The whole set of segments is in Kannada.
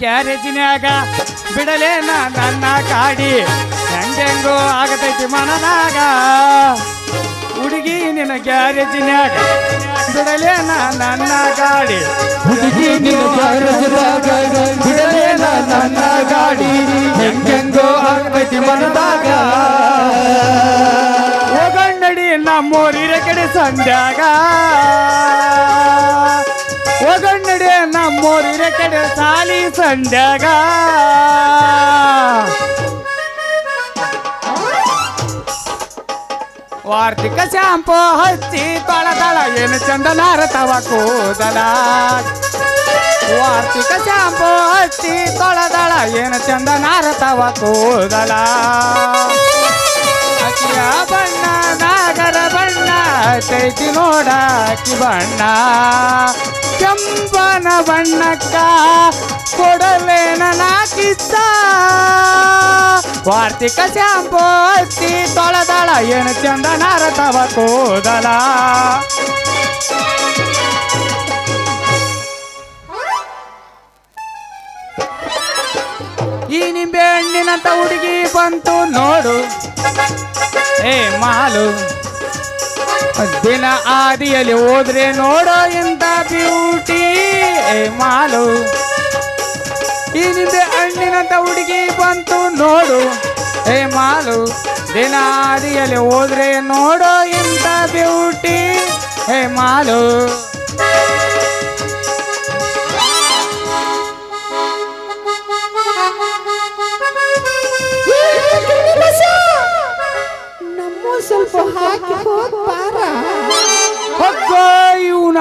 ಗ್ಯಾರೇಜಿನ್ಯಾಗ ಬಿಡಲೇನ ನನ್ನ ಕಾಡಿ ಹೆಂಗೆಂಗೋ ಆಗತೈತಿ ಮನನಾಗ. ಹುಡುಗಿ ನಿನ್ನ ಗ್ಯಾರೇಜಿನ್ಯಾಗ ಬಿಡಲೇನ ನನ್ನ ಗಾಡಿ? ಹುಡುಗಿ ನಿನ್ನ ನನ್ನ ಗಾಡಿ? ಹೆಂಗೆಂಗೋ ಆಗತೈತಿ ಮನದಾಗ ಹೋಗಣ್ಣಡಿ ನಮ್ಮೂರಿರ ಕಡೆ ಸಂಧ್ಯಾಗ. ಹೋಗಣ್ಣಡಿ ನಮ್ಮೂರಿನ ಕಡೆ ಸಾಲಿ ಸಂಧ್ಯಾಗ ವಾರ್ತಿಕ ಶಾಂಪು ಹಚ್ಚಿ ತೊಳದಳ ಏನು ಚಂದನಾರ ತವ ಕೂದಲ. ವಾರ್ತಿಕ ಶಾಂಪು ಹಚ್ಚಿ ತೊಳದಳ ಏನು ಚಂದನಾರ ತವ ಕೂದಲ. ಅಕ್ಕಿಯ ಬಣ್ಣ, ನಾಗರ ಬಣ್ಣ ತೈತಿ ನೋಡಾಕಿ ಬಣ್ಣ. ಕೆಂಪನ ಬಣ್ಣಕ್ಕ ಕೊಡಲೇನ ನಾಕಿಸ್ತ ವಾರ್ತಿಕ ಶಾಂಪು ಹಚ್ಚಿ ತೊಳೆದಳ, ಏನು ಚಂದ ನಾರತವ ಕೂದಲ. ಈ ನಿಂಬೆ ಹಣ್ಣಿನಂತ ಹುಡುಗಿ ಬಂತು ನೋಡು. ಏ ಮಾಲು. ದಿನ ಆದಿಯಲ್ಲಿ ಹೋದ್ರೆ ನೋಡೋ ಇಂಥ ಬ್ಯೂಟಿ ಮಾಲು ಈ ನಿಂಬೆ ಹಣ್ಣಿನಂತ ಹುಡುಗಿ ಬಂತು ನೋಡು. ಏ ಮಾಲು, ದಿನ ಆದಿಯಲ್ಲಿ ಹೋದ್ರೆ ನೋಡೋ ಇಂಥ ಬ್ಯೂಟಿ ಏ ಮಾಲು. ಸ್ವಲ್ಪ ಹಾಕಿ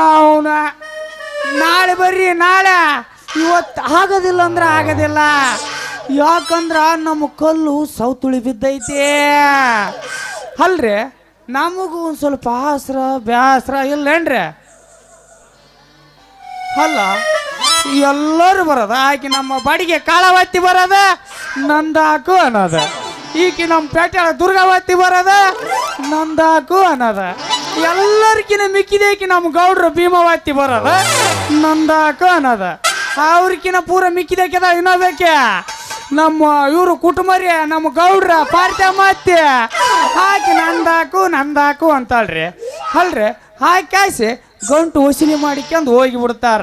ಅವನ ನಾಳೆ ಬರ್ರಿ, ನಾಳೆ. ಇವತ್ತು ಆಗೋದಿಲ್ಲ ಅಂದ್ರೆ ಆಗೋದಿಲ್ಲ. ಯಾಕಂದ್ರ ನಮ್ಮ ಕಲ್ಲು ಸೌತುಳಿ ಬಿದ್ದೈತೆ ಅಲ್ರಿ? ನಮಗೂ ಒಂದು ಸ್ವಲ್ಪ ಆಸ್ರ, ಬ್ಯಾಸ್ರ ಇಲ್ಲೇನ್ರಿ? ಅಲ್ಲ, ಎಲ್ಲರೂ ಬರೋದ. ಆಕೆ ನಮ್ಮ ಬಾಡಿಗೆ ಕಾಳವತ್ತಿ ಬರೋದ, ನಂದಾಕು ಅನ್ನೋದ. ಈಕಿ ನಮ್ಮ ಪೇಟೆ ದುರ್ಗಾವತಿ ಬರದ ನಂದಾಕು ಅನ್ನೋದ. ಎಲ್ಲರಿಕಿನ ಮಿಕ್ಕಿದೇಕಿ ನಮ್ಮ ಗೌಡ್ರು ಭೀಮಾವತಿ ಬರದ ನಂದಾಕು ಅನ್ನೋದ. ಅವ್ರಕಿನ ಪೂರ ಮಿಕ್ಕಿದೇಕಿದ ಇನ್ನೋಬೇಕೆ ನಮ್ಮ ಇವರು ಕುಟುಂಬರಿ, ನಮ್ಮ ಗೌಡ್ರ ಪಾರ್ಥ ಮಾತ್ಯ. ಹಾಕಿ ನಂದಾಕು ನಂದಾಕು ಅಂತಾಳ್ರಿ. ಅಲ್ರಿ? ಹಾಕಿ ಕಾಯಿಸಿ ಗಂಟು ವಸೂಲಿ ಮಾಡಿಕೊಂಡು ಹೋಗಿ ಬಿಡ್ತಾರ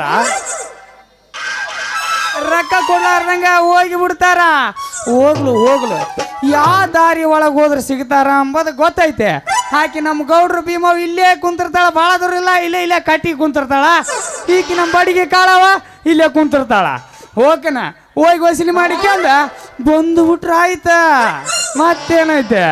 ರೊಕ್ಕ ಕೊಡ್ಲಾರ್ದಂಗ ಹೋಗಿ ಬಿಡ್ತಾರ ಹೋಗ್ಲು ಹೋಗ್ಲು. ಯಾವ ದಾರಿ ಒಳಗೆ ಹೋದ್ರೆ ಸಿಗ್ತಾರ ಅಂಬದು ಗೊತ್ತೈತೆ. ಆಕಿ ನಮ್ಮ ಗೌಡ್ರು ಭೀಮವ್ ಇಲ್ಲೇ ಕುಂತಿರ್ತಾಳ, ಭಾಳ ದೂರ ಇಲ್ಲ, ಇಲ್ಲೇ ಇಲ್ಲೇ ಕಟ್ಟಿ ಕುಂತಿರ್ತಾಳ. ಈಕಿ ನಮ್ಮ ಬಡಿಗೆ ಕಾಳವ, ಇಲ್ಲೇ ಕುಂತಿರ್ತಾಳ. ಓಕೆನ ಹೋಗಿ ವಸೂಲಿ ಮಾಡಿಕೊಂಡ ಬಂದು ಬಿಟ್ರ ಆಯ್ತ? ಮತ್ತೇನೈತೆ?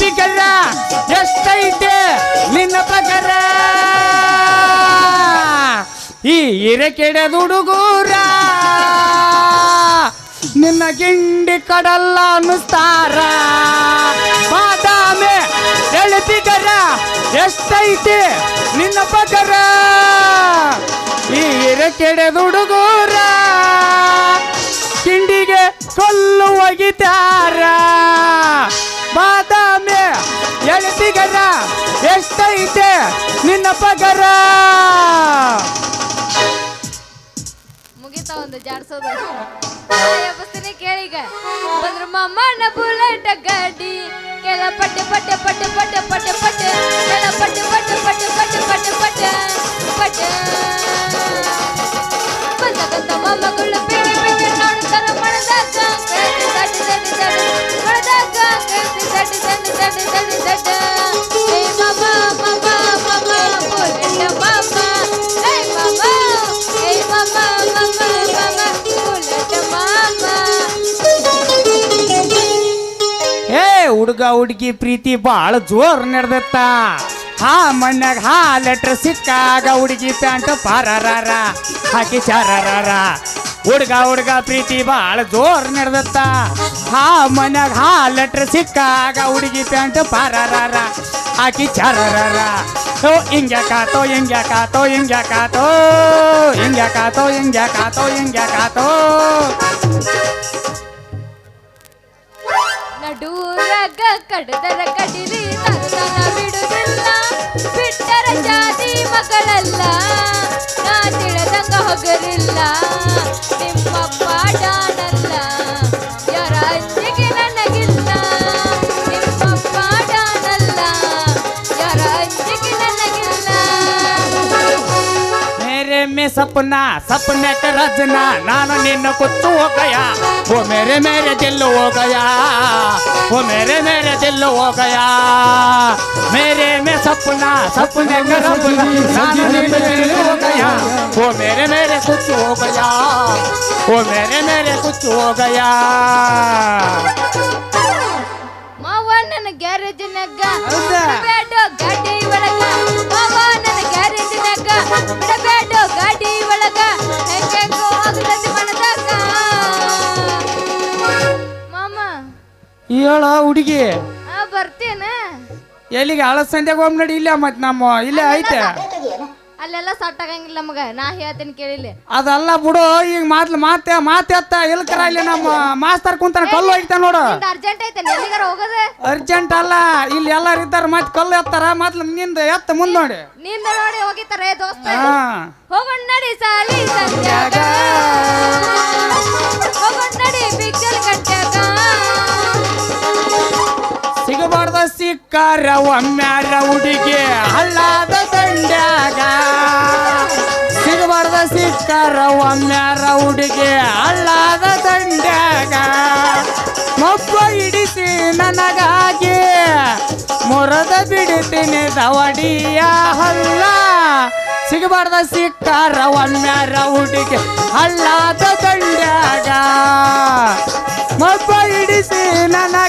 ಎಳಿ ಎಷ್ಟೈತೆ ನಿನ್ನ ಪ್ರಕಾರ? ಈ ಹಿರೇಕೆಡೆ ಹುಡುಗೂರ ನಿನ್ನ ಗಿಂಡಿ ಕಡಲ್ಲ ಅನ್ನಿಸ್ತಾರ. ಮಾತಾಮೆ ಎಳಿ ಪಿಕರ ಎಷ್ಟೈತೆ ನಿನ್ನ ಪಕರ ಈ ಹಿರೇಕೆಡೆ ಹುಡುಗೂರ ಕಿಂಡಿಗೆ ಕೊಲ್ಲು ಒಗಿತಾರ. ಬಾದಾಮಿ ಎಳತಿಗರ ಎಷ್ಟೈತೆ ನಿನ್ನ ಪಗರ? ಮುಗಿತಾ ಒಂದು ಜಾಡ್ಸೋದು. ಬಸ್ತಿನಿ ಕೇಳಿಗ. ಬಂದ್ರ ಮಮ್ಮನ ಬುಲೆಟ್ ಗಾಡಿ. ಕೆಲ ಪಟ್ಟೆ ಪಟ್ಟೆ ಪಟ್ಟೆ ಪಟ್ಟೆ ಪಟ್ಟೆ ಪಟ್ಟೆ. ಕೆಲ ಪಟ್ಟೆ ಪಟ್ಟೆ ಪಟ್ಟೆ ಪಟ್ಟೆ ಪಟ್ಟೆ ಪಟ್ಟೆ ಪಟ್ಟೆ. ಬಂದ ಬಂದ ಬಿಡಿ ಹುಡುಗ, ಹುಡುಗಿ ಪ್ರೀತಿ ಬಾಳ ಜೋರ್ ನಡೆದತ್ತ. ಹಾ ಮನ್ಯಾಗ ಹಾ ಲೆಟ್ರ್ ಸಿಕ್ಕಾಗ ಹುಡುಗಿ ಪ್ಯಾಂಟ್ ಪಾರಾರ ಹಾಕಿ ಚಾರಾರ ಹುಡುಗ ಹುಡುಗ ಪ್ರೀತಿ ಬಾಳ ಜೋರ್ ನಡೆದತ್ತ ಹಾ ಮನ್ಯಾಗ ಹಾ ಲೆಟ್ರ್ ಸಿಕ್ಕಾಗ ಹುಡುಗಿ ಪ್ಯಾಂಟ್ ಪಾರಾರ ಹಾಕಿ ಚಾರಾರ ಓ ಹಿಂಗ್ಯಾಕಾತೋ ಹಿಂಗ್ಯಾಕಾತೋ ಹಿಂಗ್ಯಾಕಾತೋ ಹಿಂಗ್ಯಾಕಾತೋ ಹಿಂಗ್ಯಾಕಾತೋ ಹಿಂಗ್ಯಾಕಾತೋ ನಡೂರಾಗ ಕಡದರ ಕಡಿರಿ ತರುತನ ಬಿಡುದಿಲ್ಲ ಬಿಟ್ಟರ ಜಾತಿ ಮಗಳಲ್ಲ ನಾ ತಿಳಿದಂಗ ಹೊಗರಿಲ್ಲ. ನಿಮ್ಮಪ್ಪ सपना सपने का रचना नाना निन्न कुत्तू हो गया वो मेरे मेरे दिल हो गया वो मेरे मेरे दिल हो गया मेरे में सपना सपने का रचना नाना निन्न दिल हो गया वो मेरे मेरे कुछ हो गया वो मेरे मेरे कुछ हो गया ಮಾವ ನನ್ನ ಗ್ಯಾರೇಜಿನಾಗ ಹೌದಾ? ಬಿಡಬೇಡ ಗಾಡಿ ಒಳಗ ಮಾವ ನನ್ನ ಗ್ಯಾರೇಜಿನಾಗ ಬಿಡಬೇಡ ಹೇಳ ಹುಡುಗಿ. ಬರ್ತೇನ. ಎಲ್ಲಿಗೆ? ಹಳಸಂದ್ಯಾಗ ಹೋಗ್ ನಡಿ ಇಲ್ಲ ಮತ್ ನಮ್ಮ ಇಲ್ಲೇ ಐತೆ. ಅಲ್ಲೆಲ್ಲ ಸಟ್ ಆಗಂಗಿಲ್ಲ ನಮಗ. ನಾ ಹೇಳ್ತೇನೆ ಕೇಳಿಲ್ಲ ಅದಲ್ಲ ಬಿಡು ಈಗ ಮಾತ್ಲ ಮಾತೆ ಮಾತೆತ್ತ ಇಲ್ಕರ ಇಲ್ಲಿ ನಮ್ಮ ಮಾಸ್ತರ್ ಕುಂತಾನ ಕಲ್ಲು ಹೋಗ್ತಾನ ನೋಡು. ಅರ್ಜೆಂಟ್ ಐತೆ ಎಲ್ಲಿಗಾರ ಹೋಗೋದು? ಅರ್ಜೆಂಟ್ ಅಲ್ಲ ಇಲ್ಲಿ ಎಲ್ಲಾರು ಇದ್ದಾರ ಮತ್ತೆ ಕಲ್ಲು ಎತ್ತಾರ ಮೊದ್ಲು ನಿಂದ ಎತ್ತ ಮುಂದ್ ನೋಡಿ. ನಿಂದ ನೋಡಿ ಹೋಗಿತಾರೆ ದೋಸ್ತ. ಹೋಗೋಣ ನಡಿ ಸಾಲಿ ಸಂಜಾಗ ಹೋಗೋಣ ನಡಿ ಬಿಕ್ಕಲ್ ಗಂಟ್ಯಾಗ ಸಿಗಬಾರ್ದ ಸಿಕ್ಕಾರ ಒಮ್ಮ್ಯಾರ ಹುಡುಗಿ ಹಳ್ಳಾದ ದಂಡ್ಯಾಗ ಸಿಗಬಾರ್ದ ಸಿಕ್ಕಾರ ಒಮ್ಮ್ಯಾರ ಹುಡುಗಿ ಹಳ್ಳಾದ ದಂಡ್ಯಾಗ ಮಬ್ಬ ಹಿಡಿಸಿ ನನಗಾಗಿ, ಮೊರದ ಬಿಡ್ತೀನಿ ದವಡಿಯ ಹಲ್ಲ ಸಿಗಬಾರ್ದ ಸಿಕ್ಕಾರ ಒಮ್ಮ್ಯಾರ ಹುಡುಗಿ ಹಳ್ಳಾದ ದಂಡ್ಯಾಗ ಮಬ್ಬ ಹಿಡಿಸಿ ಮೊಡದ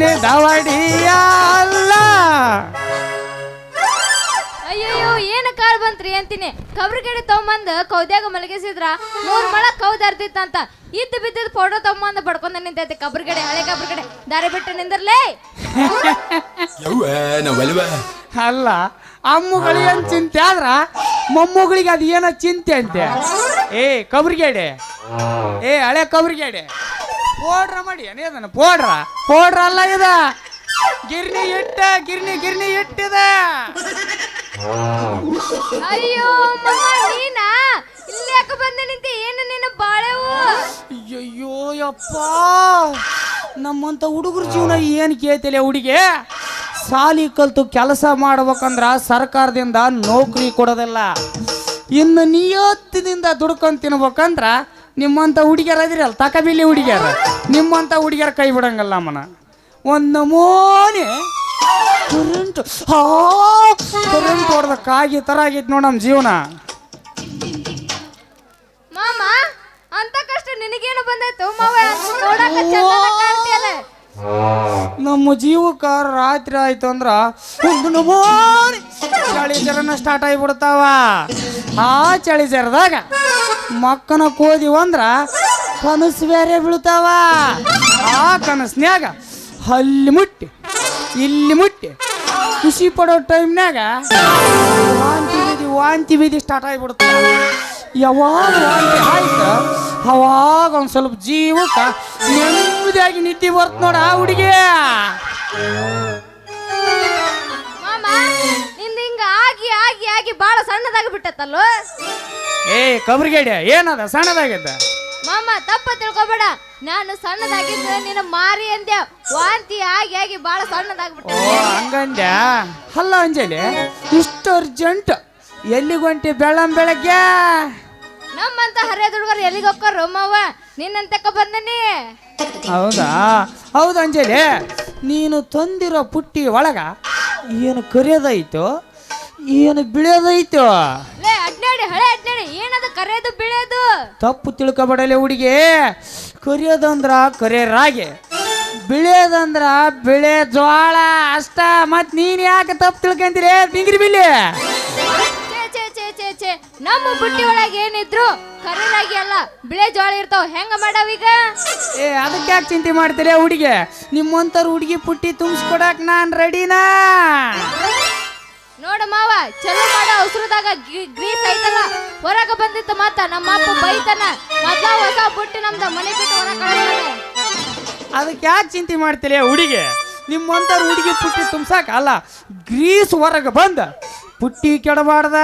ಬಿಡ್ತೀನಿ ದವಡಿಯ ಅಲ್ಲ. ಅಯ್ಯಯ್ಯೋ ಏನ ಕಾಲ್ ಬಂತ್ರಿ ಅಂತೀನಿ. ಕಬ್ರಿಗಡೆ ತಗೊಂಬಂದ್ ಕೌದ್ಯಾಗ ಮಲಗಿಸಿದ್ರ ಮೂರ್ ಮಳ ಕೌದ್ ಅರ್ದಿತ್ತಂತ. ಇದ್ದ ಬಿದ್ದಿದ್ ಫೋಟೋ ತಗೊಂಬಂದ್ ಬಡ್ಕೊಂಡ ನಿಂತೈತಿ ಕಬ್ರಿಗಡೆ ಹಳೆ ಕಬ್ರಿಗಡೆ ದಾರಿ ಬಿಟ್ಟು ನಿಂದಿರ್ಲೇ. ಅಲ್ಲ ಅಮ್ಮಗಳಿಗೆ ಏನ್ ಚಿಂತೆ ಆದ್ರ? ಮೊಮ್ಮಗಳಿಗೆ ಅದು ಏನೋ ಚಿಂತೆ ಅಂತೆ. ಏ ಕಬ್ರಿಗೇಡೆ. ಏ ಹಳೆ ಕಬ್ರಿಗೇಡೆ. ಪೋಡ್ರ ಮಾಡಿ ಏನೇ ಅದನ್ನ ಪೋಡ್ರ? ಪೋಡ್ರ ಅಲ್ಲ ಇದ. ಗಿರ್ನಿ ಇಟ್ಟ ಗಿರ್ನಿ ಗಿರ್ನಿ ಇಟ್ಟಿದ ಅಯ್ಯೋ ಮಮ್ಮ ನೀನಾ? ಇಲ್ಲಿ ಯಾಕೆ ಬಂದೆ ನಿಂತಿ? ಏನು ನಿನ್ನ ಬಾಳೆವು ಅಯ್ಯಯ್ಯೋ ಯಪ್ಪ. ನಮ್ಮಂತ ಹುಡುಗರ ಜೀವನ ಏನು ಕೇಳ್ತಿಲ್ಲ ಹುಡುಗಿ? ಸಾಲಿ ಕಲ್ತು ಕೆಲಸ ಮಾಡ್ಬೇಕಂದ್ರ ಸರ್ಕಾರದಿಂದ ನೌಕರಿ ಕೊಡೋದಿಲ್ಲ. ಇನ್ನು ನಿಯತ್ತಿನಿಂದ ದುಡ್ಕೊಂಡು ತಿನ್ಬೇಕಂದ್ರ ನಿಮ್ಮಂತ ಹುಡುಗಿಯರ ಅದಿರಲ್ಲ ತಕಬಿಲಿ ಹುಡುಗಿಯರ. ನಿಮ್ಮಂತ ಹುಡುಗಿಯರ ಕೈ ಬಿಡಂಗಲ್ಲ ಮನ ಒಂದು ನಮೂನೆ ಕರೆಂಟ್ ಕರೆಂಟ್ ಹೊಡೆದ ಕಾಗಿ ಥರ ಆಗೈತೆ ನೋಡು ನಮ್ಮ ಜೀವನ. ಮಾಮ ಅಂತ ಕಷ್ಟ ನಿನಗೇನು ಬಂದಾಯ್ತು ಮಾವ ನೋಡಕ ಚಂದ ಕಾಣ್ತಿಯಲ್ಲ? ನಮ್ಮ ಜೀವಕ ರಾತ್ರಿ ಆಯ್ತು ಅಂದ್ರ ಚಳಿ ಜರನ ಸ್ಟಾರ್ಟ್ ಆಗಿಬಿಡ್ತಾವ. ಆ ಚಳಿ ಜರದಾಗ ಮಕ್ಕನ ಕೋದಿವ ಅಂದ್ರ ಕನಸು ಬೇರೆ ಬೀಳ್ತಾವ. ಆ ಕನಸ್ನ್ಯಾಗ ಅಲ್ಲಿ ಮುಟ್ಟಿ, ಇಲ್ಲಿ ಮುಟ್ಟಿ, ಖುಷಿ ಪಡೋ ಟೈಮ್ನಾಗ ವಾಂತಿ ಬೀದಿ ವಾಂತಿ ಬೀದಿ ಸ್ಟಾರ್ಟ್ ಆಗಿಬಿಡ್ತಾವ. ಯಾವಾಗ ವಾಂತಿ ಆಯ್ತು, ಅವಾಗ ಒಂದು ಸ್ವಲ್ಪ ಜೀವಕ್ಕೆ ನೆಮ್ಮದಿಯಾಗಿ ನಿದ್ದೆ ಬರ್ತ ನೋಡ ಆ ಹುಡುಗಿ. ಮಾಮ ನಿಂದ ಹಿಂಗ ಆಗಿ ಆಗಿ ಆಗಿ ಬಾಳ ಸಣ್ಣದಾಗಿ ಬಿಟ್ಟತ್ತಲ್ಲೋ? ಏ ಕಬ್ರಿಗೇಡ ಏನದ ಸಣ್ಣದಾಗಿದ್ದ? ಮಾಮ ತಪ್ಪ ತಿಳ್ಕೊಬೇಡ. ನಾನು ಸಣ್ಣದಾಗಿದ್ದು ನಿನ್ನ ಮಾರಿ ಅಂದೆ ವಾಂತಿ ಆಗಿ ಆಗಿ ಬಾಳ ಓ ಹಂಗಂದ್ಯ? ಅಲ್ಲ ಅಂಜಲಿ ಇಷ್ಟು ಅರ್ಜೆಂಟ್ ಎಲ್ಲಿಗೊಂಟಿ ಬೆಳ್ಳಂ ಬೆಳಗ್ಗೆ? ನಮ್ಮಂತ ಹರಿಯದ ಹುಡುಗರು ಎಲ್ಲಿಗೆ ಹೋಗ್ಕೋ ನಿನ್ನಂತಕ್ಕ ಬಂದನಿ ಹೌದಾ ಹೌದು ಅಂಜಲಿ ನೀನು ತಂದಿರೋ ಪುಟ್ಟಿ ಒಳಗ ಏನು ಕರಿಯೋದೈತೋ ಏನು ಬಿಳಿಯೋದೈತು ಲೇ ಅಡ್ನಾಡಿ ಹಳೆ ಅಡ್ನಾಡಿ ಏನದು ಕರೆಯೋದು ಬೀಳೋದು ತಪ್ಪು ತಿಳ್ಕೊಬೇಡಲೆ ಹುಡುಗಿ ಕರಿಯೋದಂದ್ರ ಕರೆ ರಾಗಿ ಬಿಳಿಯೋದಂದ್ರ ಬಿಳೆ ಜ್ವಾಳ ಅಷ್ಟ ಮತ್ ನೀನ್ ಯಾಕೆ ತಪ್ಪು ತಿಳ್ಕೊಂತೀರಿ ಬಿಂಗ್ರಿ ಬಿಲ್ಲಿ ಛೇ ಛೇ ಛೇ ಛೇ ಛೇ ನಮ್ಮ ಬುಟ್ಟಿ ಒಳಗೆ ಏನಿದ್ರು ಕರಿರಾಗಿ ಅಲ್ಲ ಬಿಳೆ ಜೋಳ ಇರ್ತಾವ ಹೆಂಗ ಮಾಡವೀಗ ಏ ಅದಕ್ಕೆ ಯಾಕೆ ಚಿಂತೆ ಮಾಡ್ತೀರಿ ಹುಡುಗಿ? ನಿಮ್ಮಂತರ ಹುಡುಗಿ ಪುಟ್ಟಿ ತುಂಬಿಸ್ಕೊಡಕ್ ನಾನ್ ರೆಡಿನಾ? ನೋಡ ಮಾವ ಚಲೋ ಮಾಡ ಉಸಿರದಾಗ ಗ್ರೀಸ್ ಐತಲ್ಲ ಹೊರಗ ಬಂದಿತ್ತು ಮತ್ತ ನಮ್ಮ ಅಪ್ಪ ಬೈತಾನ ಮೊದ್ಲ ಹೊಸ ಬುಟ್ಟಿ ನಮ್ದ ಮನೆ ಬಿಟ್ಟು ಹೊರ ಅದಕ್ಕೆ ಯಾಕೆ ಚಿಂತೆ ಮಾಡ್ತೀರಿ ಹುಡುಗಿ? ನಿಮ್ಮಂತರ ಹುಡುಗಿ ಪುಟ್ಟಿ ತುಂಬ್ಸಾಕ ಅಲ್ಲ ಗ್ರೀಸ್ ಹೊರಗೆ ಬಂದ. ಪುಟ್ಟಿ ಕೆಡಬಾರ್ದ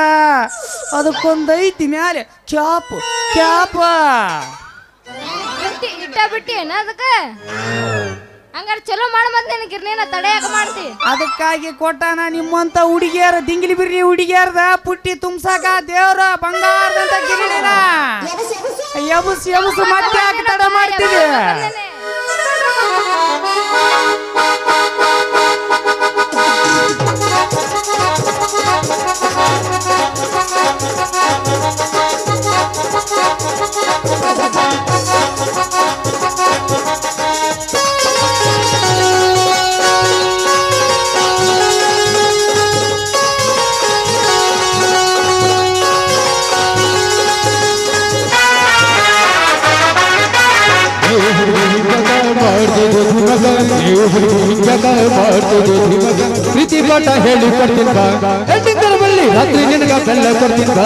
ಅದಕ್ಕೊಂದು ಐತಿ ಮ್ಯಾಲೆ ಚಾಪ್ ಕ್ಯಾಪ ಇಟ್ಟಿ ಇಟ್ಟ ಬಿಟ್ಟಿ ಏನ ಅದಕ್ಕ ಹಂಗಾರ ಚಲೋ ಮಾಡ ಮತ್ ನಿನ್ ಗಿರ್ನೇನ ತಡೆಯಾಕ ಮಾಡ್ತಿ ಅದಕ್ಕಾಗಿ ಕೊಟ್ಟಾನ ನಿಮ್ಮಂತ ಹುಡುಗಿಯರ ದಿಂಗಿಲಿ ಬಿರ್ರಿ ಹುಡುಗಿಯರ್ದ ಪುಟ್ಟಿ ತುಂಬಸಾಕ ದೇವ್ರ ಬಂಗಾರದಂತ ಗಿರಣಿನ ಎಬಸ್ ಎಬಸ್ ಮತ್ತೆ ಯಾಕೆ ತಡ ಮಾಡ್ತೀವಿ ನೀವು ಹುಡುಗದ ಮಾತು ಪ್ರೀತಿ ಪಾಠ ಹೇಳಿ ಕೊಡ್ತಿದ್ದ ಹೆಣ್ಣಿಂದರ ರಾತ್ರಿ ನಿನಗ ಬೆಲ್ಲ ಕೊಡ್ತಿದ್ದ.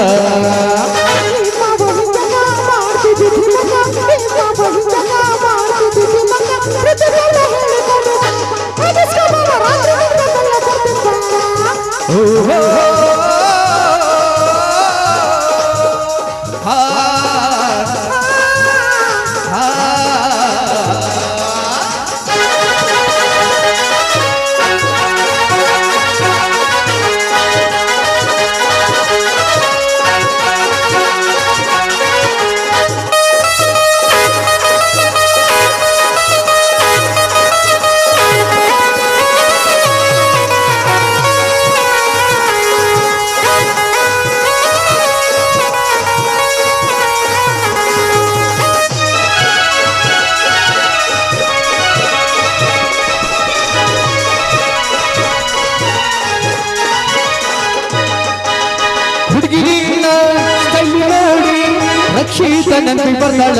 ರಕ್ಷಿತ ನೆನಪಿ ಬರ್ತಾಳ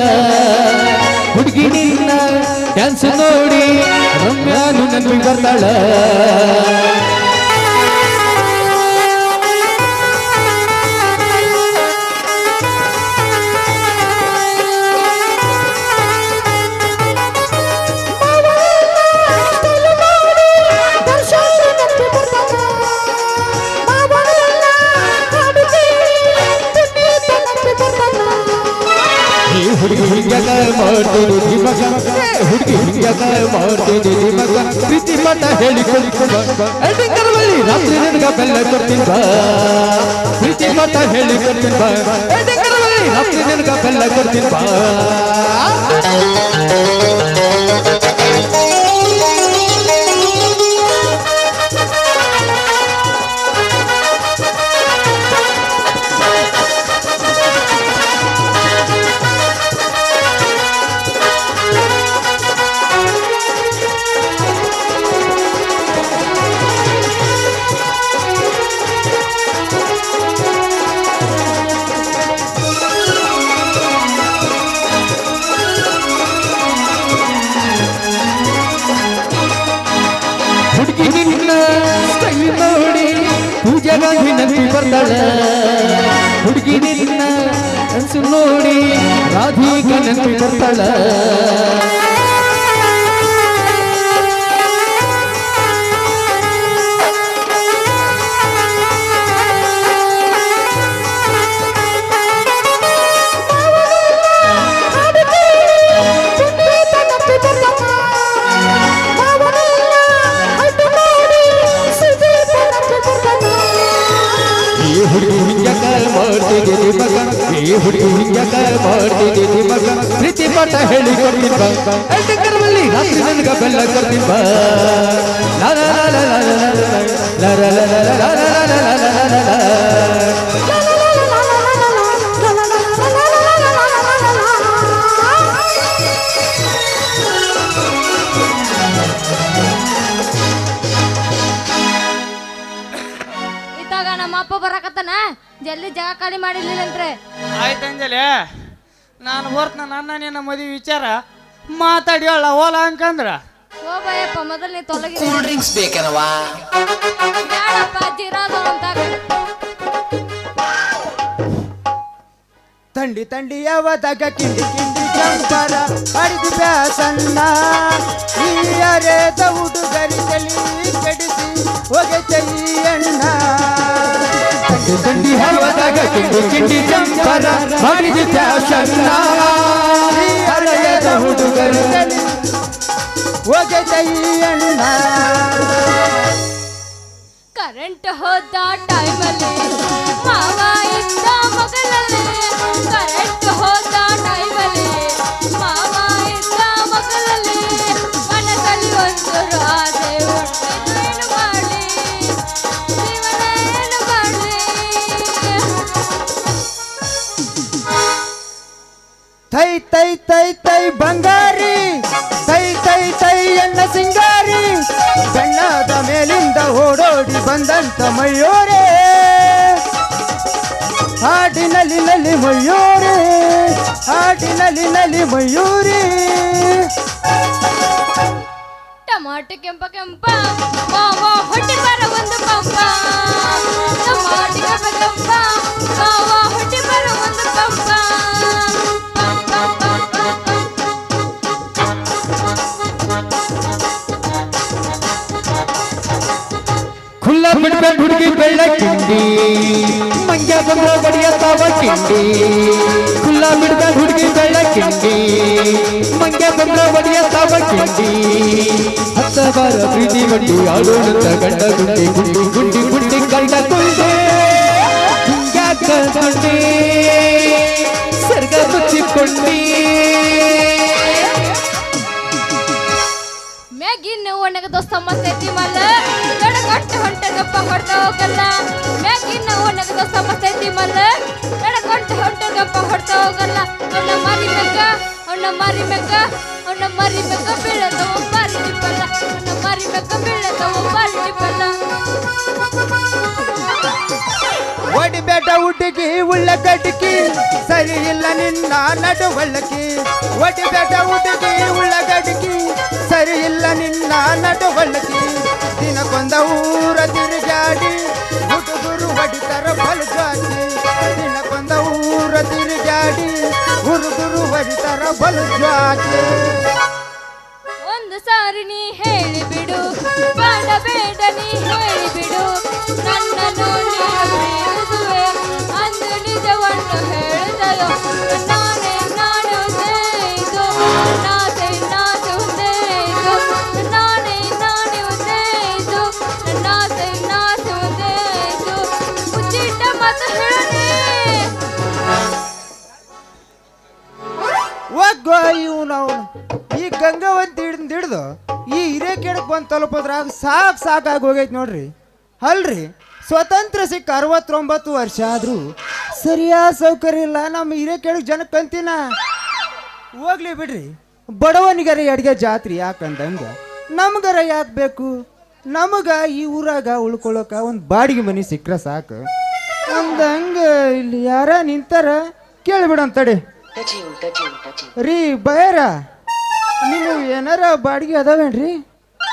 ಹುಡುಗಿ ಡ್ಯಾನ್ಸ್ ನೋಡಿ ರಮ್ಯಾನು ನೆನಪಿ ಬರ್ತಾಳ ಹುಡುಗಿ ಹಿಂಗದ ಮಾಡ್ತೇನೆ ನಿಮಗ ಹುಡುಗಿ ಹಿಂಗದ ಮಾಡ್ತೇನೆ ನಿಮಗ ಪ್ರೀತಿ ಮಠ ಹೇಳಿಕೊಳ್ಳಿಕೊಂಡ ಎಡಿಕರಲ್ಲಿ ರಾತ್ರಿ ನನಗ ಬೆಲ್ಲ ಕೊಟ್ಟಿದ್ದ? ಪ್ರೀತಿ ಮಠ ಹೇಳಿಕೊಟ್ಟಿದ್ದ ಎಡಿಕರಲ್ಲಿ ರಾತ್ರಿ ನನಗ ಬೆಲ್ಲ ಕೊಟ್ಟಿದ್ದ? ಬಂದಳ. ಹುಡುಗಿ ನಿನ್ನ ನೋಡಿ ರಾಧಿಕ ನೆನಪಿ ಬರ್ತಾಳ ಬೆಲ್ಲ ಇದ್ದಾಗ ನಮ್ಮ ಅಪ್ಪ ಬರಕತ್ತಾನ ಜಲ್ದಿ ಜಾಗ ಖಾಲಿ ಮಾಡಿರ್ಲಿಲ್ಲ ಅಂತ ಆಯ್ತು ನಾನು ಹೊರ್ತ ನನ್ನ ನಿನ್ನ ಮದುವೆ ವಿಚಾರ ಮಾತಾಡಿ ಹೇಳ ಓಲ ಅನ್ಕಂದ್ರ ಓ ಭಯಪ್ಪ ಮೊದಲು ನೀ ತೊಲಗಿ ಕೂಲ್ ಡ್ರಿಂಕ್ಸ್ ಬೇಕೇನವಾ ಬೇಡಪ್ಪ ಜಿರಾದ ತಂಡಿ ತಂಡಿ ಯಾವದಾಗ ಕಿಂಡಿ ಕಿಂಡಿ ಚಂಪರ ಅಡಿದು ಬ್ಯಾಸನ್ನ ಈ ಅರೆದ ಹುಡುಗರಿ ತಲಿ ಕೆಡಿಸಿ ಹೊಗೆ ಅಣ್ಣ. ತಂಡಿ ತಂಡಿ ಯಾವದಾಗ ಕಿಂಡಿ ಕಿಂಡಿ ಚಂಪರ ಬ್ಯಾಸಣ್ಣ. ಈ ಹರೆಯದ ಹುಡುಗರು ಅಣ್ಣ ಕರೆಂಟ್ ಹೋದ ಟೈಮಲ್ಲಿ ಹಾಡಿನಲ್ಲಿ ಬಯ್ಯೋರಿ ಟಮಾಟ ಕೆಂಪ ಕೆಂಪ ಹೊಟ್ಟಿ ಬರ ಒಂದು ಪಂಪ. ಟಮಾಟ ಕೆಂಪ ಕೆಂಪ ಬಿಡ್ಬೇಡ ಹುಡುಗಿ ಬೆಳ್ಳ ಕಿಂಡಿ ಮಂಗ್ಯ ಬಂದ್ರ ಬಡಿಯ ತಾವ ಕಿಂಡಿ ಖುಲ್ಲ ಬಿಡ್ಬೇಡ ಹುಡುಗಿ ಬೆಳ್ಳ ಕಿಂಡಿ ಮಂಗ್ಯ ಬಂದ್ರ ಬಡಿಯ ತಾವ ಕಿಂಡಿ ಹತ್ತ ಬಾರ ಪ್ರೀತಿ ಗಂಡಿ ಆಡೋಣಂತ ಗಂಡ ಗುಂಡಿ ಗುಂಡಿ ಗುಂಡಿ ಗುಂಡಿ ಗಂಡ ಗುಂಡಿ. ಹಿಂಗ್ಯಾಕ ಕೊಂಡಿ ಸರ್ಗ ಮುಚ್ಚಿಕೊಂಡಿ. ಮ್ಯಾಗಿನ ಒಣಗ ದೋಸ್ತ ಮಸ್ತೈತಿ ಮಲ್ಲ. ನಡಗಟ್ಟ ಹೊಂಟಗಪ್ಪ ಹೊಡ್ತ ಹೋಗಲ್ಲ. ಮ್ಯಾಗಿನ ಒಣಗ ಸಮಸ್ಯೆ ಮಸ್ತೈತಿ ಮಲ್ಲ ನಡಗಟ್ಟ ಹೊಂಟಗಪ್ಪ ಹೊಡ್ತ ಹೋಗಲ್ಲ ಅವನ ಮಾರಿ ಮೆಕ್ಕ ಅವನ ಮಾರಿ ಮೆಕ್ಕ ಅವನ ಮಾರಿ ಮೆಕ್ಕ ಬೀಳದವ ಬಾರಿ ಟಿಪ್ಪಲ್ಲ ಅವನ ಮಾರಿ ಮೆಕ್ಕ ಬೀಳದವ ಬಾರಿ ಟಿಪ್ಪಲ್ಲ ಒಡಿಬೇಡ ಹುಡುಗಿ, ಉಳ್ಳ ಗಡ್ಕಿ. ಸರಿ ಇಲ್ಲ ನಿನ್ನ ನಡುವಳಕಿ. ಒಡಿ ಬೇಡ ಹುಡುಗಿ, ಉಳ್ಳ ಗಡ್ಕಿ. ಸರಿ ಇಲ್ಲ ನಿನ್ನ ನಡುವಳ್ಳಕಿ ದಿನಕ್ಕೊಂದ ಊರ ತಿರುಗಾಡಿ ಹುಡುಗರು ಹೊಡಿತಾರ ಬಲಜಾತಿ. ದಿನಕೊಂದ ಊರ ತಿರುಗಾಡಿ ಹುಡುಗರು ಹೊಡಿತಾರ ಬಲಜಾತಿ. ಒಂದು ಸಾರಿ ನೀ ಹೇಳಿ ಬಿಡು ಬೇಡ ಬೇಡ ನೀ ಹೇಳಿ ಬಿಡು ನನ್ನನ್ನು ಈ ಗಂಗಾವಂತಿ ಹಿಡ್ದು ಈ ಸಾಕಾಗಿ ಹೋಗೈತೆ ನೋಡ್ರಿ. ಅಲ್ರಿ ಸ್ವತಂತ್ರ ಸಿಕ್ಕ ಅರವತ್ತೊಂಬತ್ತು ವರ್ಷ ಆದರೂ ಸರಿಯಾದ ಸೌಕರ್ಯ ಇಲ್ಲ. ನಮ್ಮ ಕೇಳಿ ಜನಕ್ಕೆ ಕಂತಿನ ಹೋಗ್ಲಿ ಬಿಡ್ರಿ. ಬಡವನಿಗರ ಅಡಿಗೆ ಜಾತ್ರೆ ಯಾಕಂದಂಗ? ನಮ್ಗರ ಯಾಕೆ ಬೇಕು? ನಮಗ ಈ ಊರಾಗ ಉಳ್ಕೊಳ್ಳೋಕ ಒಂದು ಬಾಡಿಗೆ ಮನೆ ಸಿಕ್ಕರೆ ಸಾಕು. ಅಂದಂಗ ಇಲ್ಲಿ ಯಾರ ನಿಂತಾರ ಕೇಳಿಬಿಡಂತಡಿ ರೀ ಬಯರ ನೀವು ಏನಾರ ಬಾಡಿಗೆ ಅದಾವೇನ್ರಿ?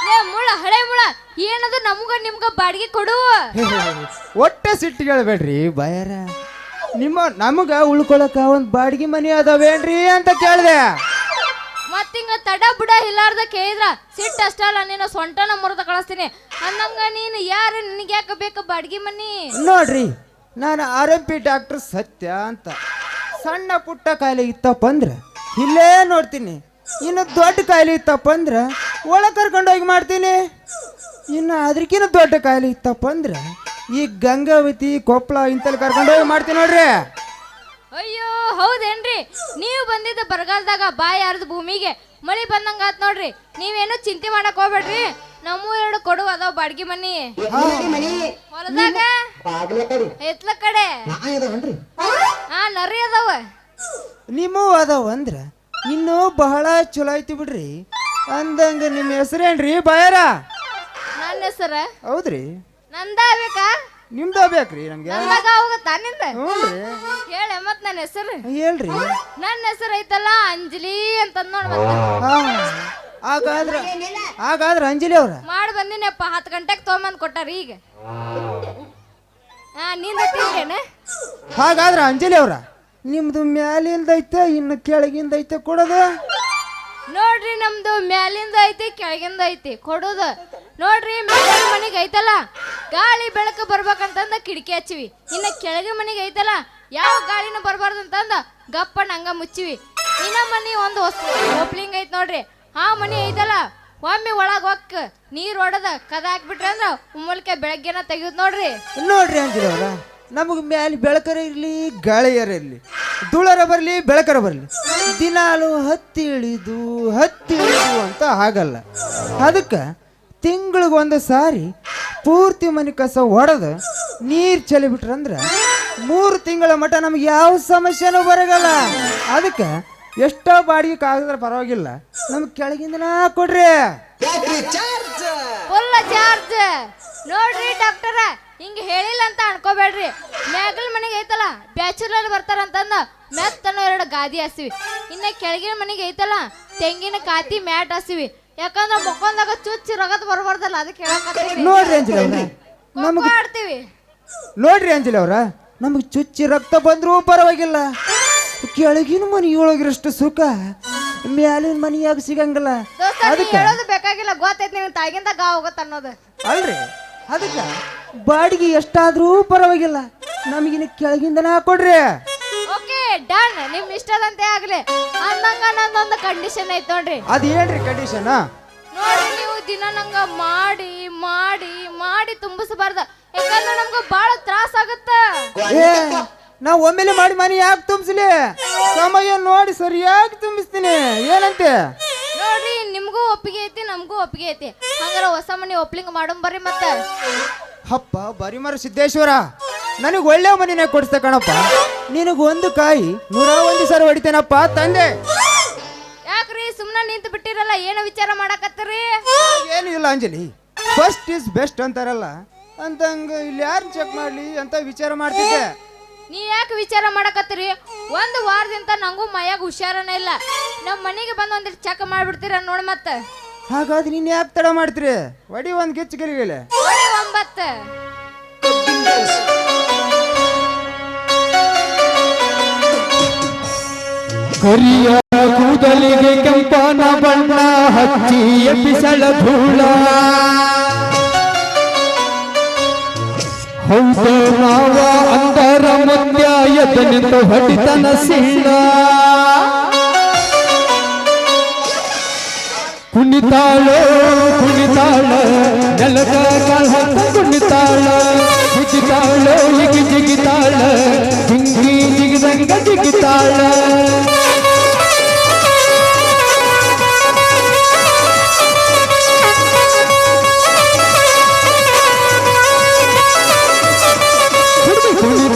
ಏ ಮುಳ ಹಳೆ ಮುಳ ಏನದು ನಮ್ಗ ನಿಮ್ಗ ಬಾಡಿಗೆ ಕೊಡು ಒಟ್ಟೆ ಸಿಟ್ಟು ಹೇಳ್ಬೇಡ್ರಿ ಬಯರ. ನಿಮ್ಮ ನಮಗ ಉಳ್ಕೊಳಕ ಒಂದು ಬಾಡಿಗೆ ಮನಿ ಅದಾವೇನ್ರಿ ಅಂತ ಕೇಳಿದೆ. ಮತ್ತಿಂಗ ತಡ ಬಿಡ ಇಲ್ಲಾರ್ದ ಕೇಳಿದ್ರ ಸಿಟ್ ಅಷ್ಟಲ್ಲ ನೀನು ಸೊಂಟನ ಮುರಿದ ಕಳಿಸ್ತೀನಿ. ಅನ್ನಂಗ ನೀನು ಯಾರು ನಿನಗೆ ಯಾಕೆ ಬೇಕು ಬಾಡಿಗೆ ಮನಿ? ನೋಡ್ರಿ ನಾನು ಆರ್ ಎಂ ಪಿ ಡಾಕ್ಟರ್ ಸತ್ಯ ಅಂತ. ಸಣ್ಣ ಪುಟ್ಟ ಕಾಯಿಲೆ ಇತ್ತಪ್ಪ ಅಂದ್ರೆ ಇಲ್ಲೇ ನೋಡ್ತೀನಿ. ಇನ್ನು ದೊಡ್ಡ ಕಾಯಿಲೆ ಇತ್ತಪ್ಪ ಅಂದ್ರೆ ಒಳ ಕರ್ಕೊಂಡೋಗಿ ಮಾಡ್ತೀನಿ. ಇನ್ನು ಅದಕ್ಕಿಂತ ದೊಡ್ಡ ಕಾಯಿಲೆ ಇತ್ತಪ್ಪ ಅಂದ್ರೆ ಈ ಗಂಗಾವತಿ ಕೊಪ್ಪಳ ಇಂತಲ್ಲಿ ಕರ್ಕೊಂಡೋಗಿ ಮಾಡ್ತೀನಿ ನೋಡ್ರಿ. ಅಯ್ಯೋ ಹೌದೇನ್ರಿ? ನೀವು ಬಂದಿದ್ದ ಬರಗಾಲದಾಗ ಬಾಯಿ ಹರಿದ ಭೂಮಿಗೆ ಮಳಿ ಬಂದಂಗ ಆತ್ ನೋಡ್ರಿ. ನೀವೇನು ಚಿಂತೆ ಮಾಡಕ್ ಹೋಗ್ಬೇಡ್ರಿ. ನಮ್ಮ ಎರಡು ಕೊಡು ಅದಾವ ಬಾಡಿಗೆ ಮನಿ. ಹೊಲದಾಗ? ಎತ್ಲ ಕಡೆ. ಹಾ ನರಿ ಅದಾವ. ನಿಮ್ಮ ಅದಾವ ಅಂದ್ರ ಇನ್ನು ಬಹಳ ಚಲೋ ಐತಿ ಬಿಡ್ರಿ. ಅಂದಂಗ ನಿಮ್ಮ ಹೆಸರೇನ್ರಿ ಬಾಯರ? ನನ್ನ ಹೆಸರ? ಹೌದ್ರಿ. ನಂದ ಬೇಕಾ? ನಿಮ್ದ ಬೇಕ್ರಿ ನಮ್ಗೆ? ನನ್ಗ ಹೋಗತ್ತಾ ನಿಂದ? ಹ್ಞೂ ರೀ ಮತ್ ನನ್ನ ಹೆಸರು? ಹೇಳ್ರಿ. ನನ್ನ ಹೆಸರು ಐತಲ್ಲ ಅಂಜಲಿ ಅಂತ ನೋಡ್ ಮತ್ತೆ. ಹಾ ಹಾಗಾದ್ರ ಹಾಗಾದ್ರ ಅಂಜಲಿ ಅವ್ರ? ಮಾಡಿ ಬಂದಿನಪ್ಪ ಹತ್ತು ಗಂಟೆಗೆ ತೊಗೊಂಬಂದ್ ಕೊಟ್ಟಾರ ಈಗ. ಹಾ ನಿಂದ ತಿಂದೇನೆ ಹಾಗಾದ್ರ ಅಂಜಲಿ ಅವ್ರ ನಿಮ್ದು ಮ್ಯಾಲಿಂದ ಐತೆ ಇನ್ನು ಕೆಳಗಿಂದ ಐತೆ ಕೊಡೋದು? ನೋಡ್ರಿ ನಮ್ದು ಮ್ಯಾಲಿಂದ ಐತಿ ಕೆಳಗಿಂದ ಐತಿ ಕೊಡೋದು. ನೋಡ್ರಿ ಮ್ಯಾಲಿನ ಮನೆಗೆ ಐತಲ್ಲ? ಗಾಳಿ ಬೆಳಕು ಬರ್ಬೇಕಂತಂದ ಕಿಟಕಿ ಹಚ್ಚಿವಿ. ಇನ್ನ ಕೆಳಗೆ ಮನೆಗೆ ಐತಲ್ಲ? ಯಾವ ಗಾಳಿನ ಬರಬಾರ್ದು ಅಂತಂದ ಗಪ್ಪ ನಂಗ ಮುಚ್ಚಿವಿ. ಇನ್ನ ಮನಿ ಒಂದು ಓಪ್ಲಿಂಗ್ ಐತ್ ನೋಡ್ರಿ. ಆ ಮನಿ ಐತಲ್ಲ? ಒಮ್ಮೆ ಒಳಗೆ ಹೊಕ್ಕ ನೀರ್ ಹೊಡೆದ ಕದ ಹಾಕ್ಬಿಟ್ರೆ ಅಂದ್ರ ಉಮ್ಮಲ್ಕೆ ಬೆಳಗ್ಗೆನ ತೆಗಿಯೋದ್ ನೋಡ್ರಿ. ನೋಡ್ರಿ ಅಂಜಲಿ ನಮಗ್ ಮ್ಯಾಲೆ ಬೆಳಕರ ಇರಲಿ, ಗಾಳಿಯರ ಇರಲಿ. ಧೂಳರ ಬರಲಿ, ಬೆಳಕರ ಬರಲಿ. ದಿನಾಲು ಹತ್ತಿ ಇಳಿದು ಹತ್ತಿ ಇಳಿದು ಅಂತ ಆಗಲ್ಲ. ಅದಕ್ಕೆ ತಿಂಗಳಿಗೆ ಒಂದು ಸಾರಿ ಪೂರ್ತಿ ಮನೆ ಕಸ ಒಡೆದು ನೀರು ಚೆಲ್ಲಿಬಿಟ್ರಂದ್ರೆ ಮೂರು ತಿಂಗಳ ಮಟ್ಟ ನಮ್ಗೆ ಯಾವ ಸಮಸ್ಯೆನೂ ಬರಗಲ್ಲ. ಅದಕ್ಕೆ ಎಷ್ಟೋ ಬಾಡಿಗೆ ಕಾಗದ್ರೆ ಪರವಾಗಿಲ್ಲ. ನಮ್ಗೆ ಕೆಳಗಿಂದನ ಕೊಡ್ರಿ. ಫುಲ್ ಚಾರ್ಜ್ ನೋಡ್ರಿ ಡಾಕ್ಟರ ಹಿಂಗ ಹೇಳಿಲ್ಲ ಅಂತ ಅನ್ಕೋಬೇಡ್ರಿ. ಮ್ಯಾಗಲ್ ಮನೆಗೆ ಐತಲ್ಲ ಬ್ಯಾಚುಲರ್ ಬರ್ತಾರಂತಂದ ಮೆತ್ತನ ಎರಡು ಗಾದಿ ಹಾಸಿವಿ. ಇನ್ನ ಕೆಳಗಿನ ಮನೆಗೆ ಐತಲ್ಲ ತೆಂಗಿನ ಕಾತಿ ಮ್ಯಾಟ್ ಹಾಸಿವಿ. ಯಾಕಂದ್ರ ಮುಖಂದಾಗ ಚುಚ್ಚಿ ರಗತ್ ಬರಬಾರ್ದಲ್ಲ ಅದಕ್ಕೆ ಹೇಳಕತ್ತೀನಿ. ನೋಡ್ರಿ ಅಂಜಲಿ ಅವ್ರ. ನಮ್ಗೆ ಆಡ್ತೀವಿ. ನೋಡ್ರಿ ಅಂಜಲಿ ಅವ್ರ. ನಮಗೆ ಚುಚ್ಚಿ ರಕ್ತ ಬಂದ್ರೂ ಪರವಾಗಿಲ್ಲ. ಕೆಳಗಿನ ಮನೆಯೊಳಗಿರಷ್ಟು ಸುಖ ಮ್ಯಾಲಿನ ಮನೆಯಾಗ ಸಿಗಂಗಿಲ್ಲ. ದೋಸ್ತ ನೀ ಅದಕ್ಕೆ ಹೇಳೋದು ಬೇಕಾಗಿಲ್ಲ. ಗೊತ್ತೈತಿ ನಿನ್ ತಾಯಿಗಿಂತ ಗಾ ಹೋಗತ್ತ ಅನ್ನೋದು. ಅಲ್ರಿ? ಅದಕ್ಕೆ ಬಾಡಿಗೆ ಎಷ್ಟಾದ್ರೂ ಪರವಾಗಿಲ್ಲ. ನಮಗಿನ ಕೆಳಗಿಂದನ ಕೊಡ್ರಿ. Okay done. ನಿಮ್ ಇಷ್ಟದಂತೆ ಆಗ್ಲಿ. ಕಂಡೀಷನ್ ಐತ್ ನೋಡ್ರಿ. ಅದು ಏನ್ರಿ ಕಂಡೀಷನ್ ನೋಡ್ರಿ ನೀವು ದಿನ ನಂಗ ಮಾಡಿ ಮಾಡಿ ಮಾಡಿ ತುಂಬಿಸಬಾರ್ದ. ಯಾಕಂದ್ರೆ ನಮ್ಗ ಬಾಳ ತ್ರಾಸ ಆಗತ್ತ. ಏ ನಾ ಒಮ್ಮೆಲೆ ಮಾಡಿ ಮನೆ ಯಾಕೆ ತುಂಬಿಸ್ಲಿ? ಸಮಯ ನೋಡಿ ಸರಿಯಾಗಿ ತುಂಬಿಸ್ತೀನಿ. ಏನಂತೆ? ನೋಡ್ರಿ ನಿಮ್ಗೂ ಒಪ್ಪಿಗೆ ಐತಿ ನಮಗೂ ಒಪ್ಪಿಗೆ ಐತಿ. ಹಂಗಾರ ಹೊಸ ಮನೆ ಒಪ್ಲಿಂಗ್ ಮಾಡೋಣ ಬರ್ರಿ ಮತ್ತೆ. ಅಪ್ಪ ಬರಿ ಮರ ಸಿದ್ದೇಶ್ವರ. ನನಗೆ ಒಳ್ಳೆ ಮನೆನೇ ಕೊಡಿಸ್ತ ಕಣಪ್ಪ. ನಿನಗೊಂದು ಒಂದು ಕಾಯಿ ನೂರ ಒಂದು ಸರಿ ಹೊಡಿತೇನಪ್ಪ ತಂದೆ. ಯಾಕ್ರಿ? ಸುಮ್ನ ನಿಂತು ಬಿಟ್ಟಿರಲ್ಲ ಏನು ವಿಚಾರ ಮಾಡಕತ್ತೀರಿ? ಏನು ಇಲ್ಲ ಅಂಜಲಿ. ಫಸ್ಟ್ ಇಸ್ ಬೆಸ್ಟ್ ಅಂತಾರಲ್ಲ. ಅಂತಂಗ ಇಲ್ಲಿ ಯಾರು ಚೆಕ್ ಮಾಡ್ಲಿ ಅಂತ ವಿಚಾರ ಮಾಡ್ತಿದ್ದೆ. ನೀ ಯಾಕೆ ವಿಚಾರ ಮಾಡಕತ್ತೀರಿ? ಒಂದು ವಾರದಿಂದ ನಂಗೂ ಮೈಯಾಗ ಹುಷಾರನೇ ಇಲ್ಲ. ನಮ್ಮ ಮನೆಗೆ ಬಂದು ಒಂದಿಟ್ಟು ಚೆಕ್ ಮಾಡ್ಬಿಡ್ತೀರ ನೋಡಿ ಮತ್ತ. ಹಾಗಾದ್ರೆ ನೀನ್ ಯಾಕೆ ತಡ ಮಾಡ್ತೀರಿ? ಒಡಿ ಒಂದು ಗೆಚ್ಚು ಗಿಲಿಗಿಲೆ ನೋಡಿ ಒಂಬತ್ತು. ಕರಿಯ ಕೂದಲಿಗೆ ಕೆಂಪನ ಬಣ್ಣ ಹಚ್ಚಿ ಎಬ್ಬಿಸಳ ಧೂಳ. ಹೌದು ಮಾವ, ಅಂದರ ಮಧ್ಯ ಎದ್ದನಿಂದ ಹೊಡಿತನ ಸೀಳ. ಕುಣಿತಾಳ ಕುಣಿತಾಳ, ನೆಲದ ಹಾಕ ಕುಣಿತಾಳ. ಜಿಗಿತಾಳ ಜಿಗಿ ಜಿಗಿತಾಳ ಹಿಂಗಿ ಜಿಗಿದಂಗ ಜಿಗಿತಾಳ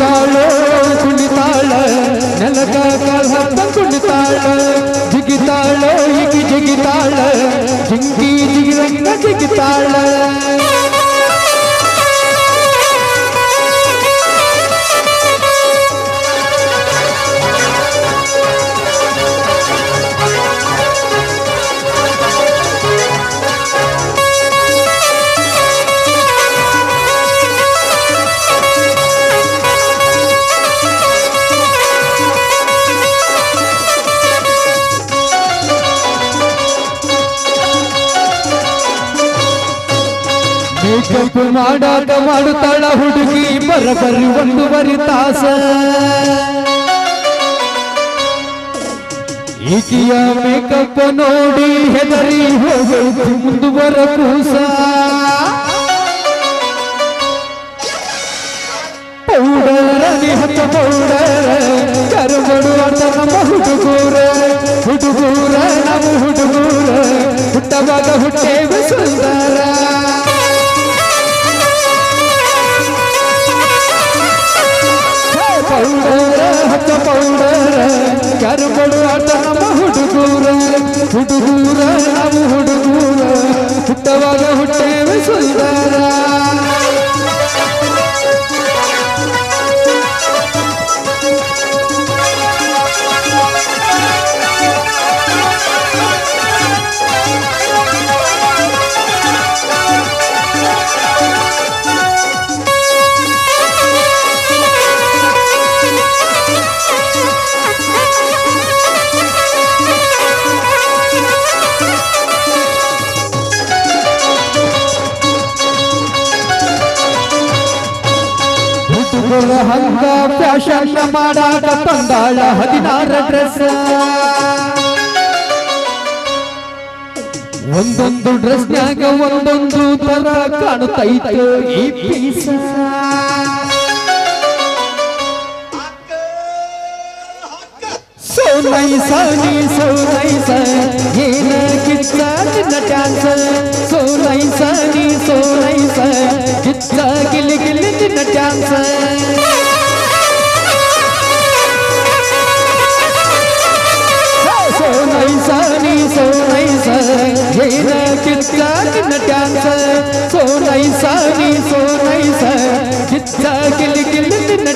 ಕುಣಿತಾಳ ಕುಣಿತಾಳ ನೆಲಕ ಹಾಕ ಕುಣಿತಾಳ. ಜಿಗಿತಾಳ ಇಗಿ ಜಿಗಿತಾಳ ಜಿಂಗಿ ಜಿಗಿರಂಗ ಜಿಗಿತಾಳ. ಮಾಡಾಕ ಮಾಡುತ್ತಾಳ ಹುಡುಗಿ ಬರಬರಿ ಒಂದೂವರೆ ತಾಸ. ಈಕೆಯ ಮೇಕಪ್ಪ ನೋಡಿ ಹೆದರಿ ಹೋಗುವುದು ಮುಂದುವರ ಕೂಸ. ಹಂಗ ಫ್ಯಾಷನ್ ಮಾಡಾಕ ತಂದಾಳ ಹದಿನಾರ ಡ್ರೆಸ್. ಒಂದೊಂದು ಡ್ರೆಸ್ ಡ್ರೆಸ್ನ್ಯಾಗ ಒಂದೊಂದು ತರ ಕಾಣುತ್ತೈತೆ ಈ ಪೀಸ. ಸೊ ನೈಸ ನೀ ಸೊ ನೈಸ ಏನ ಕಿಚ್ಚ ನಿನ್ನ ಡ್ಯಾನ್ಸ್ ಸೊ ನೈಸ ನೀ ಸೊ ನೈಸ ಕಿಚ್ಚ ಗಿಲಿ ಗಿಲಿ ನಿನ್ನ ಡ್ಯಾನ್ಸ್ ಸೊ ನೈಸ ನೀ ಸೊ ನೈಸ ಏನ ಕಿಚ್ಚ ನಿನ್ನ ಡ್ಯಾನ್ಸ್ ಸೊ ನೈಸ ನೀ ಸೊ ನೈಸ ಕಿಚ್ಚ ಗಿಲಿ ಗಿಲಿ ನಿನ್ನ